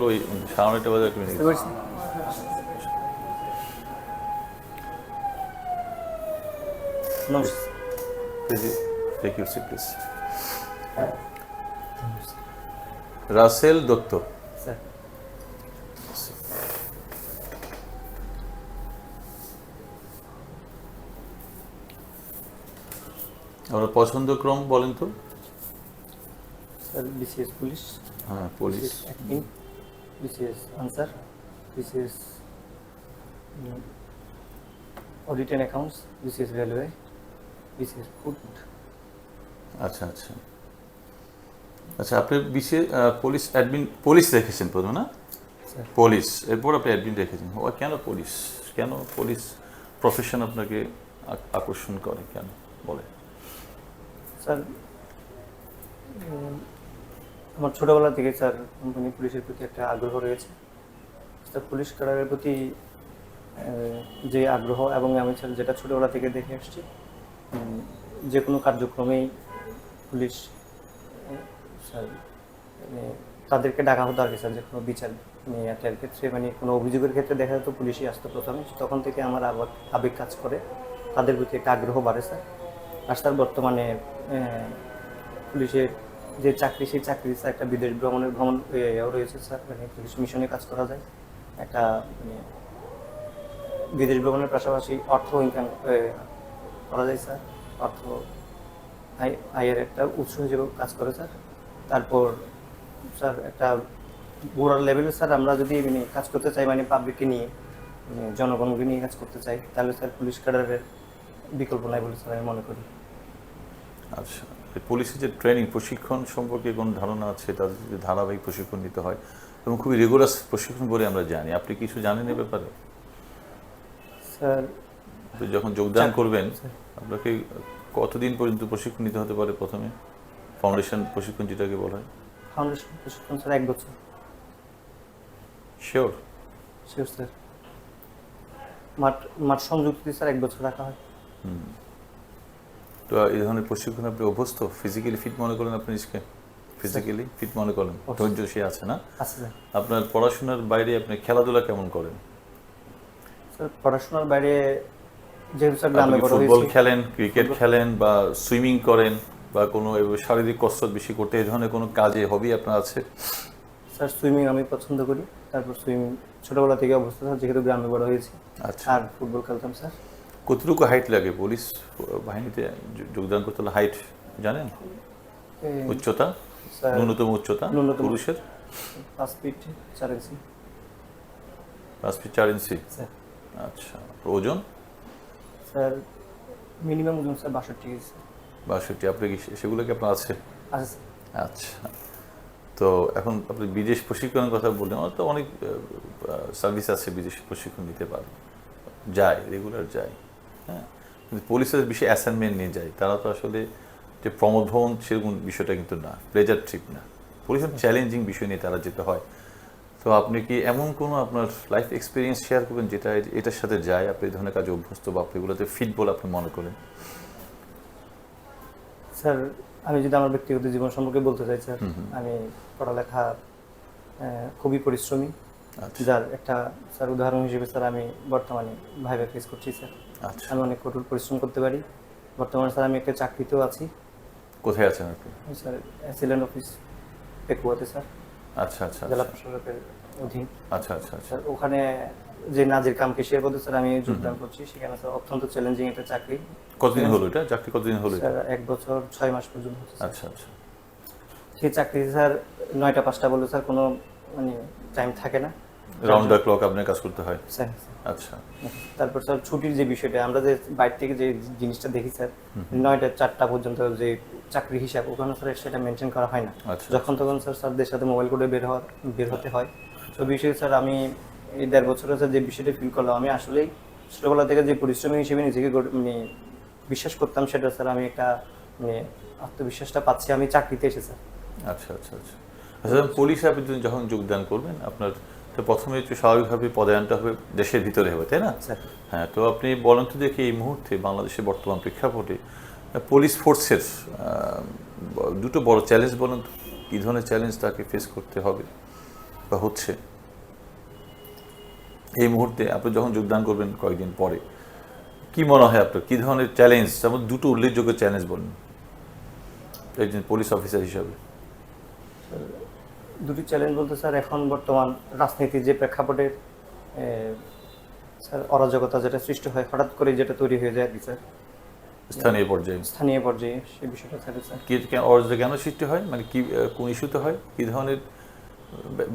ওই একটা রাসেল দত্ত। আপনার পছন্দ ক্রম বলেন তো? স্যার বিসিএস পুলিশ হ্যাঁ police BCS acting BCS Ansar BCS audit and accounts BCS railway BCS food আচ্ছা আচ্ছা। আচ্ছা আপনি বিশেষ পুলিশ অ্যাডমিন পুলিশ রেখেছেন প্রথমে না? পুলিশ এরপর আপনি অ্যাডমিন রেখেছেন ও কেন পুলিশ কেন পুলিশ প্রফেশন আপনাকে আকর্ষণ করে? কেন? বলে স্যার আমার ছোটোবেলা থেকে স্যার কোম্পানি পুলিশের প্রতি একটা আগ্রহ রয়েছে। স্যার, পুলিশ ক্যাডারের প্রতি যে আগ্রহ এবং আমি স্যার যেটা ছোটোবেলা থেকে দেখে আসছি যে কোনো কার্যক্রমেই পুলিশ স্যার মানে তাদেরকে ডাকা হতো আর কি স্যার, যে কোনো বিচার নিয়ে ক্ষেত্রে মানে কোনো অভিযোগের ক্ষেত্রে দেখা যেত পুলিশই আসতো প্রথমে, তখন থেকে আমার আবার আবেগ কাজ করে, তাদের প্রতি একটা আগ্রহ বাড়ে স্যার। আর স্যার বর্তমানে পুলিশের যে চাকরি, সেই চাকরি স্যার একটা বিদেশ ভ্রমণের ভ্রমণ রয়েছে স্যার মানে পুলিশ মিশনে কাজ করা যায়। একটা মানে বিদেশ ভ্রমণের পাশাপাশি অর্থ ইনকাম করা যায় স্যার। অর্থ আয় আয়ের একটা উৎস হিসেবে কাজ করে স্যার। তারপর স্যার একটা গোড়ার লেভেলে স্যার আমরা যদি মানে কাজ করতে চাই মানে পাবলিককে নিয়ে মানে জনগণকে নিয়ে কাজ করতে চাই, তাহলে স্যার পুলিশ ক্যাডারের বিকল্প নাই বলে স্যার আমি মনে করি। আচ্ছা। পুলিশের যে ট্রেনিং প্রশিক্ষণ সম্পর্কে কোনো ধারণা আছে? তাদের যে ধারাবাহিক প্রশিক্ষণ নিতে হয় এবং খুবই রেগুলার প্রশিক্ষণ বলে আমরা জানি। আপনি কিছু জানেন এ ব্যাপারে? স্যার যখন যোগদান করবেন আপনাকে কতদিন পর্যন্ত প্রশিক্ষণ নিতে হতে পারে প্রথমে? ফাউন্ডেশন প্রশিক্ষণ যেটাকে বলা হয়। ফাউন্ডেশন প্রশিক্ষণ স্যার এক বছর। Sure sure sir. মাঠ মাঠ সংযুক্তি স্যার এক বছর রাখা হয়। তো এই ধরনের প্রশিক্ষণ আপনি অভ্যস্ত? ফিজিক্যালি ফিট মনে করেন আপনি নিজকে? ফিজিক্যালি ফিট মনে করেন? ধৈর্য সে আছে না? আপনার পড়াশোনার বাইরে আপনি খেলাধুলা কেমন করেন? পড়াশোনার বাইরে ফুটবল খেলেন ক্রিকেট খেলেন বা সুইমিং করেন বা কোনো শারীরিক কসরত বেশি করতে এই ধরনের কোনো কাজে হবি আপনার আছে? স্যার সুইমিং আমি পছন্দ করি। তারপর সুইমিং ছোটবেলা থেকে অবস্থা স্যার যেহেতু গ্রামে বড় হয়েছি। আচ্ছা। আর ফুটবল খেলতাম স্যার কতটুকু হাইট লাগে পুলিশ বাহিনীতে যোগদান করতে হলে হাইট জানেন? উচ্চতা? ন্যূনতম উচ্চতা পুরুষের? পাঁচ ফিট চার ইঞ্চি পাঁচ ফিট চার ইঞ্চি আচ্ছা ওজন? স্যার মিনিমাম ওজন স্যার বাষট্টি কেজি বাষট্টি আপনি কি সেগুলো কি আপনার আছে? আচ্ছা তো এখন আপনি বিদেশ প্রশিক্ষণের কথা বললেন আমার তো অনেক সার্ভিস আছে বিদেশ প্রশিক্ষণ নিতে পারে যায় রেগুলার যায়। হ্যাঁ কিন্তু পুলিশের বেশি অ্যাসাইনমেন্ট নিয়ে যায়। তারা তো আসলে যে প্রমোদভবন সেরকম বিষয়টা কিন্তু না প্লেজার ট্রিপ না। পুলিশের চ্যালেঞ্জিং বিষয় নিয়ে তারা যেতে হয়। তো আপনি কি এমন কোনো আপনার লাইফ এক্সপিরিয়েন্স শেয়ার করবেন যেটা এটার সাথে যায়? আপনি এই ধরনের কাজে অভ্যস্ত বা আপনি এগুলোতে ফিট বলে আপনি মনে করেন? স্যার আমি যদি আমার ব্যক্তিগত জীবন সম্পর্কে বলতে চাই স্যার আমি পড়ালেখা খুবই পরিশ্রমী। আচ্ছা। যার একটা স্যার উদাহরণ হিসেবে স্যার আমি বর্তমানে ভাইভা ফেস করছি স্যার। আমি অনেক কঠোর পরিশ্রম করতে পারি। বর্তমানে স্যার আমি একটা চাকরিতেও আছি। কোথায় আছেন আপনি? স্যার অ্যাসিলেন্ট অফিস পেকুয়াতে স্যার। আচ্ছা আচ্ছা জেলা আচ্ছা প্রশাসকের অধীন। আচ্ছা আচ্ছা আচ্ছা। স্যার ওখানে যে নাজির কাম কেশিয়ার পদে স্যার আমি যোগদান করছি। সেখানে স্যার অত্যন্ত চ্যালেঞ্জিং একটা চাকরি। কতদিন হলো এটা? চাকরি কতদিন হলো স্যার এক বছর ছয় মাস পর্যন্ত আচ্ছা আচ্ছা। সেই চাকরিতে স্যার নয়টা পাঁচটা বলে স্যার কোনো মানে টাইম থাকে না। রাউন্ড দ্য ক্লক আপনার কাজ করতে হয়। স্যার আচ্ছা। তারপর স্যার ছুটির যে বিষয়টা আমরা যে বাইরে থেকে যে জিনিসটা দেখি স্যার নয়টা চারটা পর্যন্ত যে চাকরি হিসাব ওখানে স্যার সেটা মেনটেন করা হয় না। আচ্ছা। যখন তখন স্যার স্যারদের সাথে মোবাইল কোডে বের হওয়ার বের হতে হয়। তো বিষয়ে স্যার আমি এই দেড় বছরে স্যার যে বিষয়টা ফিল করলাম আমি আসলেই ছোটবেলা থেকে যে পরিশ্রমী হিসেবে নিজেকে মানে বিশ্বাস করতাম সেটা স্যার আমি একটা মানে আত্মবিশ্বাসটা পাচ্ছি আমি চাকরিতে এসে স্যার আচ্ছা আচ্ছা আচ্ছা। আচ্ছা পুলিশে আপনি যখন যোগদান করবেন আপনার তো প্রথমে একটু স্বাভাবিকভাবে পদায়নটা হবে দেশের ভিতরে হবে তাই না? হ্যাঁ তো আপনি বলেন তো দেখি এই মুহূর্তে বাংলাদেশের বর্তমান প্রেক্ষাপটে পুলিশ ফোর্সের দুটো বড় চ্যালেঞ্জ বলেন তো কী ধরনের চ্যালেঞ্জ তাকে ফেস করতে হবে বা হচ্ছে? এই মুহূর্তে আপনি যখন যোগদান করবেন কয়েকদিন পরে কি মনে হয় আপনার? কী ধরনের চ্যালেঞ্জ যেমন দুটো উল্লেখযোগ্য চ্যালেঞ্জ বলুন একজন পুলিশ অফিসার হিসাবে। দুটি চ্যালেঞ্জ বলতে স্যার এখন বর্তমান রাজনীতির যে প্রেক্ষাপটে এ, স্যার অরাজকতা যেটা সৃষ্টি হয় হঠাৎ করে যেটা তৈরি হয়ে যায় আর কি স্যার। স্থানীয় পর্যায়ে। স্থানীয় পর্যায়ে সেই বিষয়টা স্যার স্যার। কি কেন অরাজকতা কেন সৃষ্টি হয়? মানে কি কোন ইস্যুতে হয়? কি ধরনের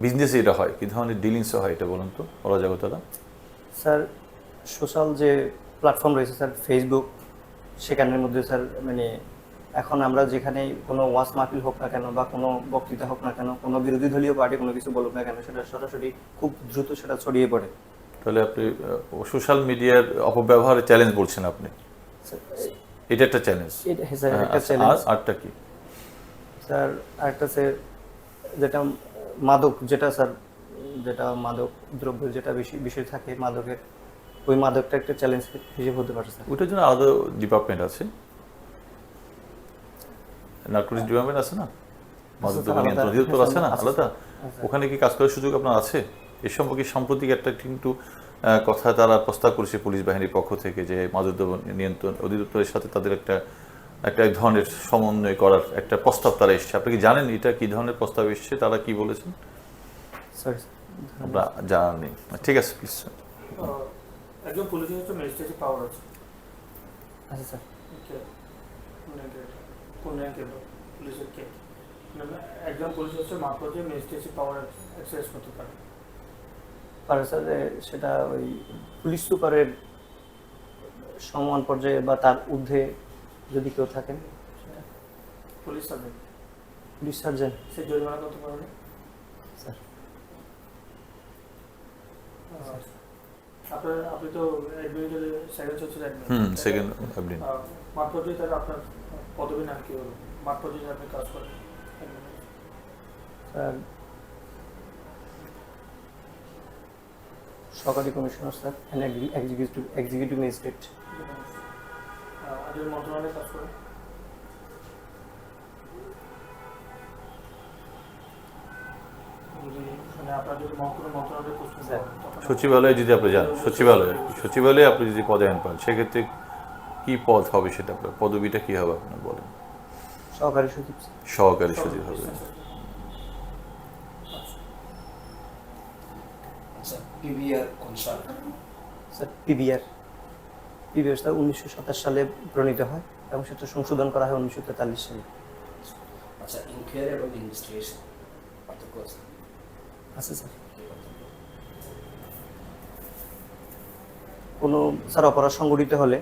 বিজনেসে এটা হয়? কি ধরনের ডিলিংসে হয় এটা বলুন তো অরাজকতাটা? স্যার সোশ্যাল যে প্ল্যাটফর্ম রয়েছে স্যার ফেসবুক সেখানের মধ্যে স্যার মানে এখন আমরা যেখানে কোনো ওয়াস মাহফিল হোক না কেন বা কোনো বক্তৃতা হোক না কেন কোনো বিরোধী দলীয় পার্টি কোনো কিছু বলুক না কেন সেটা সরাসরি খুব দ্রুত সেটা ছড়িয়ে পড়ে। তাহলে আপনি সোশ্যাল মিডিয়ার অপব্যবহারের চ্যালেঞ্জ বলছেন আপনি? এটা একটা চ্যালেঞ্জ হ্যাঁ একটা আরটা কি? স্যার আরেকটা স্যার যেটা মাদক যেটা স্যার যেটা মাদক দ্রব্য যেটা বেশি বিষয় থাকে মাদকের ওই মাদকটা একটা চ্যালেঞ্জ হিসেবে হতে পারে স্যার। ওইটার জন্য আলাদা ডিপার্টমেন্ট আছে। নার্কোটিক্স ডিপার্টমেন্ট আছে না? মাদক নিয়ন্ত্রণ অধিদপ্তর আছে না? আলাদা? ওখানে কি কাজ করার সুযোগ আপনার আছে? এ সম্পর্কে সাম্প্রতিক একটা কিন্তু আহ, কথা তারা প্রস্তাব করেছে পুলিশ বাহিনীর পক্ষ থেকে যে মাদক দ্রব্য নিয়ন্ত্রণ অধিদপ্তরের সাথে তাদের একটা একটা এক ধরনের সমন্বয় করার একটা প্রস্তাব তারা এসছে। আপনি কি জানেন এটা কি ধরনের প্রস্তাব এসছে? তারা কি বলেছেন? আমরা নেই ঠিক আছে প্লিজ একজন পুলিশের পাওয়ার আছে। আচ্ছা স্যার কোন লোক? পুলিশের কে মানে একজন পুলিশ হচ্ছে মাত্র যে ম্যাজিস্ট্রেসি পাওয়ার এক্সারসাইজ করতে পারে। পারে স্যার সেটা ওই পুলিশ সুপারের সমান পর্যায়ে বা তার ঊর্ধ্বে যদি কেউ থাকেন। পুলিশ সার্জন পুলিশ সার্জন সে জরিমানা করতে পারবে স্যার। আপনার আপনি তো অ্যাডমিনিস্ট্রেটর সেকেন্ড হচ্ছে অ্যাডমিন হুম সেকেন্ড আপনি মাত্র যে তাহলে আপনার পদবী নাম কি হলো? মাত্র যে আপনি কাজ করেন? স্যার সহকারী commissioner sir executive executive magistrate আজের মন্ত্রণালয়ে কাজ করেন? মানে। সচিবালয়ে যদি আপনি যান সচিবালয়ে সচিবালয়ে আপনি যদি পদায়ন পান সেক্ষেত্রে কি পদ হবে সেটা আপনার? পদবিটা কি হবে আপনার বলেন। সহকারী সচিব। সহকারী সচিব হবে। আচ্ছা স্যার পিবিআর পিবিআর স্যার উনিশশো সাতাশ সালে প্রণীত হয় এবং সেটা সংশোধন করা হয় উনিশশো তেতাল্লিশ সালে। আচ্ছা ইনকোয়ারি এবং ইনভেস্টিগেশন পার্থক্য আছে? আছে স্যার। কোনো স্যার অপরাধ সংগঠিত হলে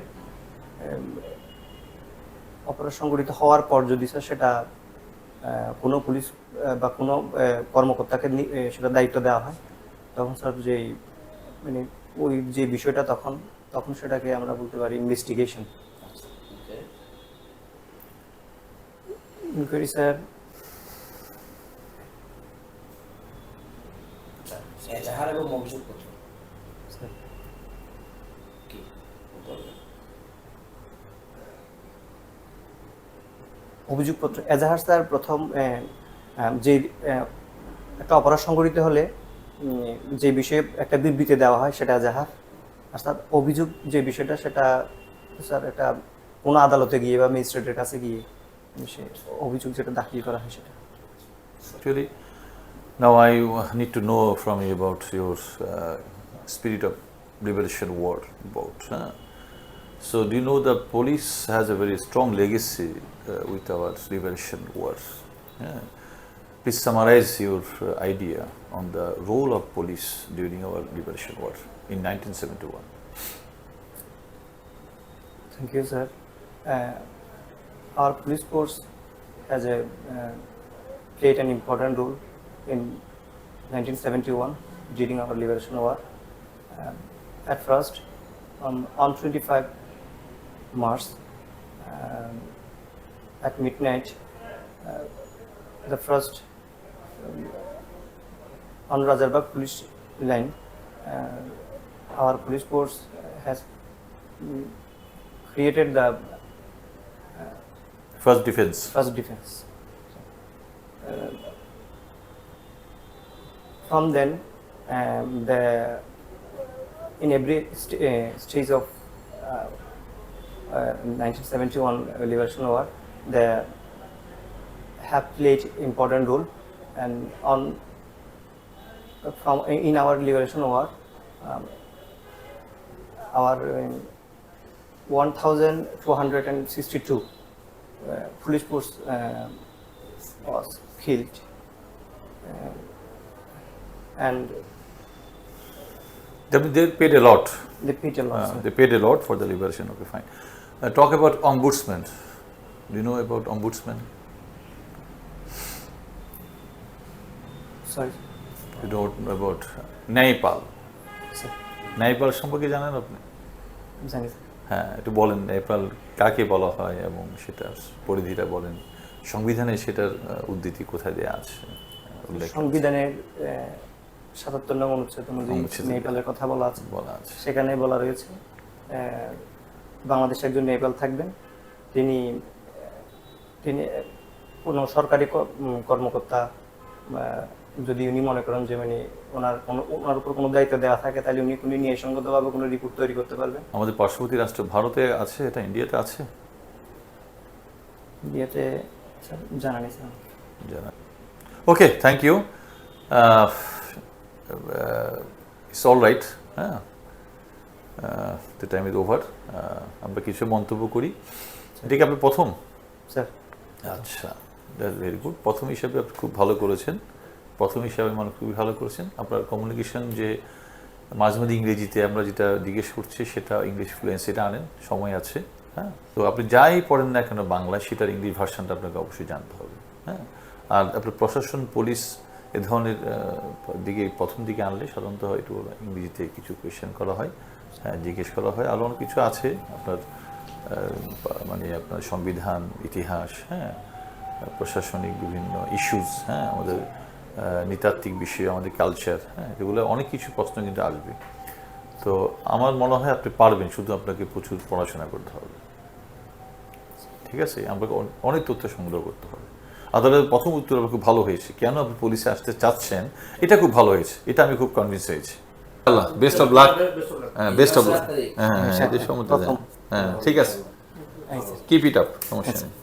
অপরাধ সংগঠিত হওয়ার পর যদি স্যার সেটা কোনো পুলিশ বা কোনো কর্মকর্তাকে সেটা দায়িত্ব দেওয়া হয়, তখন স্যার যে মানে ওই যে বিষয়টা তখন তখন সেটাকে আমরা বলতে পারি ইনভেস্টিগেশন। Inquiry sir. আচ্ছা এবং অভিযোগপত্র স্যার কি বলবেন? অভিযোগপত্র এজাহার স্যার প্রথম যে একটা অপরাধ সংঘটিত হলে যে বিষয়ে একটা বিবৃতি দেওয়া হয় সেটা এজাহার স্যার অভিযোগ যে বিষয়টা সেটা স্যার একটা কোনো আদালতে গিয়ে বা ম্যাজিস্ট্রেটের কাছে গিয়ে সে অভিযোগ যেটা দাখিল করা হয় সেটা now I need to know from you about your uh, spirit of liberation war about. huh? So, do you know the police has a very strong legacy uh, with our liberation war? Yeah. Please summarize your uh, idea on the role of police during our liberation war in 1971. Thank you, sir. Uh, our police force has a uh, played an important role in 1971 during our liberation war. Um, at first, on, on 25 Mars um, at midnight. Uh, the first um, on Razarbagh police line, uh, our police force has mm, created the uh, first defense. First defense. Uh, from then, um, the in every st uh, stage of uh, 1971 liberation war, they have played important role, and on from in our liberation war, um, our um, 1,262 uh, police force uh, was killed, uh, and They, they paid a lot. they paid a lot. Uh, they paid a lot for the liberation. Okay, fine. Uh, talk about ombudsman. Do you know about ombudsman? Sorry, You don't know about sir. ন্যায়পাল সম্পর্কে জানেন আপনি জানি. হ্যাঁ একটু বলেন ন্যায়পাল কাকে বলা হয় এবং সেটার পরিধিটা বলেন সংবিধানে সেটার উদ্ধৃতি কোথায় দেওয়া আছে সংবিধানের সাতাত্তর নং অনুচ্ছেদ অনুযায়ী। নেপালের কথা বলা আছে বলা আছে সেখানে বলা রয়েছে বাংলাদেশে একজন নেপাল থাকবেন। তিনি তিনি কোনো সরকারি কর্মকর্তা যদি উনি মনে করেন যে মানে ওনার কোনো ওনার উপর কোনো দায়িত্ব দেওয়া থাকে তাহলে উনি উনি ন্যায়সঙ্গতভাবে কোনো রিপোর্ট তৈরি করতে পারবেন। আমাদের পার্শ্ববর্তী রাষ্ট্র ভারতে আছে? এটা ইন্ডিয়াতে আছে? ইন্ডিয়াতে জানা নেই জানা okay thank you it's all right হ্যাঁ? দ্য টাইম ইজ ওভার আমরা কিছু মন্তব্য করি। এটা কি আপনি প্রথম? স্যার আচ্ছা দ্যাটস ভেরি গুড প্রথম হিসাবে আপনি খুব ভালো করেছেন। প্রথম হিসাবে মানে খুবই ভালো করেছেন। আপনার কমিউনিকেশন যে মাঝে মাঝে ইংরেজিতে আমরা যেটা জিজ্ঞেস করছি সেটা ইংলিশ ফ্লুয়েন্স এটা আনেন। সময় আছে হ্যাঁ? তো আপনি যাই পড়েন না কেন বাংলায় সেটার ইংলিশ ভার্সানটা আপনাকে অবশ্যই জানতে হবে হ্যাঁ? আর আপনার প্রশাসন পুলিশ এ ধরনের দিকে প্রথম দিকে আনলে সাধারণত একটু ইংরেজিতে কিছু কোয়েশ্চেন করা হয়। হ্যাঁ জিজ্ঞেস করা হয় আরও অনেক কিছু আছে? আপনার মানে আপনার সংবিধান, ইতিহাস হ্যাঁ প্রশাসনিক বিভিন্ন ইস্যুস হ্যাঁ আমাদের নৃতাত্ত্বিক বিষয়, আমাদের কালচার হ্যাঁ এগুলো অনেক কিছু প্রশ্ন কিন্তু আসবে। তো আমার মনে হয় আপনি পারবেন, শুধু আপনাকে প্রচুর পড়াশোনা করতে হবে। ঠিক আছে? আপনাকে অন- অনেক তথ্য সংগ্রহ করতে হবে। আদালতের প্রথম উত্তর খুব ভালো হয়েছে। কেন আপনি পুলিশে আসতে চাচ্ছেন? এটা খুব ভালো হয়েছে। এটা আমি খুব কনভিন্স হয়েছি। আল্লাহ বেস্ট অফ লাক হ্যাঁ বেস্ট অফ লাক. হ্যাঁ হ্যাঁ। প্রথম। হ্যাঁ ঠিক আছে কিপ ইট আপ সমস্যা নেই